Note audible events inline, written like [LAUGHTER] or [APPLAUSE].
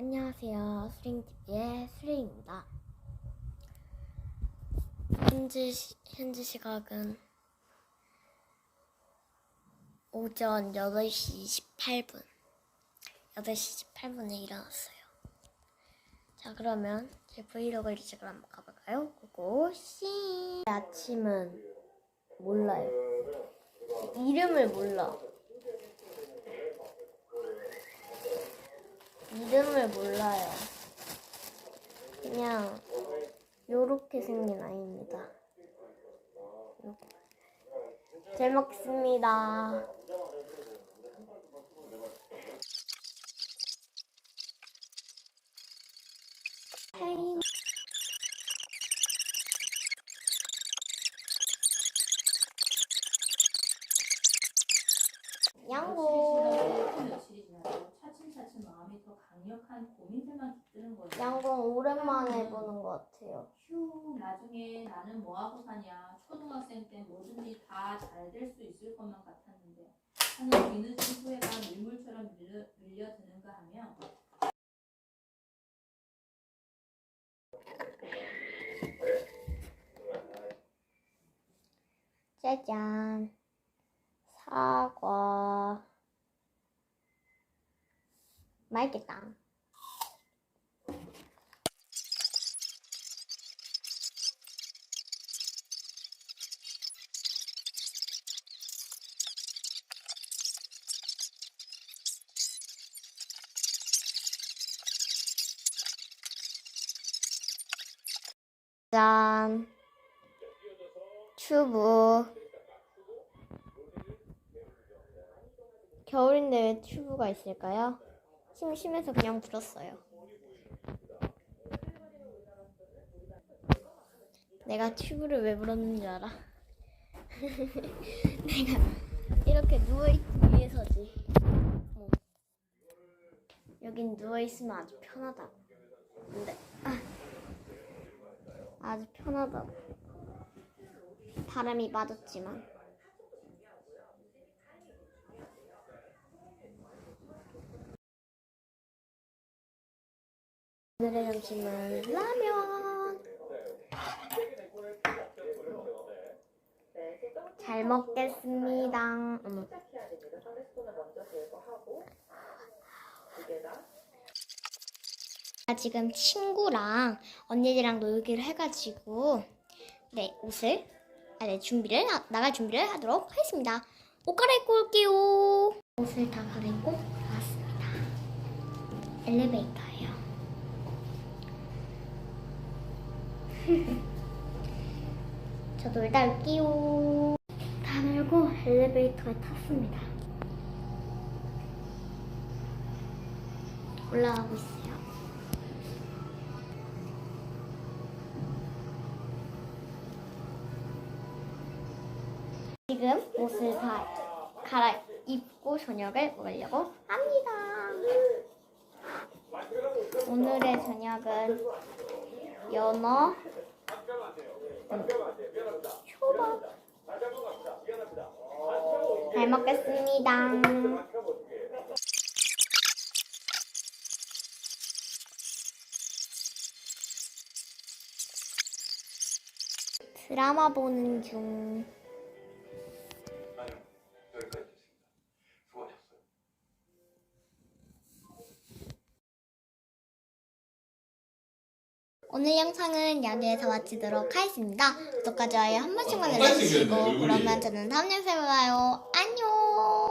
안녕하세요. 수링TV의 수링입니다. 현재, 시, 현재 시각은 오전 8시 18분. 8시 18분에 일어났어요. 자, 그러면 제 브이로그를 시작을 한번 가볼까요? 고고씨! 아침은 몰라요. 이름을 몰라. 이름을 몰라요. 그냥 요렇게 생긴 아이입니다. 요거. 잘 먹겠습니다. 헤이. 양고. 차츰차츰 마음이 더 강력한 고민들만 깃드는 거예요. 양공 오랜만에 보는 것 같아요. 휴, 나중에 나는 뭐 하고 사냐. 초등학생 때 뭐든지 다 잘 될 수 있을 것만 같았는데 하는 뒤늦은 후회가 밀물처럼 밀려, 밀려드는가 하며 짜잔. 사과. 맛있겠다. 짠. 튜브. 겨울인데 왜 튜브가 있을까요? 심심해서 그냥 불었어요. 내가 튜브를 왜 불었는 줄 알아? [LAUGHS] 내가 이렇게 누워있기 위해서지. 어. 여긴 누워있으면 아주 편하다고. 근데, 아, 아주 편하다고. 바람이 맞았지만. 오늘의 점심은 라면. 잘 먹겠습니다. 음. 나 지금 친구랑 언니들이랑 놀기를 해가지고 네 옷을 아, 네 준비를 하- 나갈 준비를 하도록 하겠습니다. 옷 갈아입고 올게요. 옷을 다 갈아입고 나왔습니다. 엘리베이터예요. [LAUGHS] 저도 일단 올게요. 다 놀고 엘리베이터에 탔습니다. 올라가고 있어요. 지금 옷을 다 갈아입고 저녁을 먹으려고 합니다. 오늘의 저녁은 연어, 초밥. 잘 먹겠습니다. 드라마 보는 중. 오늘 영상은 여기에서 마치도록 하겠습니다. 구독과 좋아요 한 번씩만 눌러주시고 그러면 저는 다음 영상에 봐요. 안녕!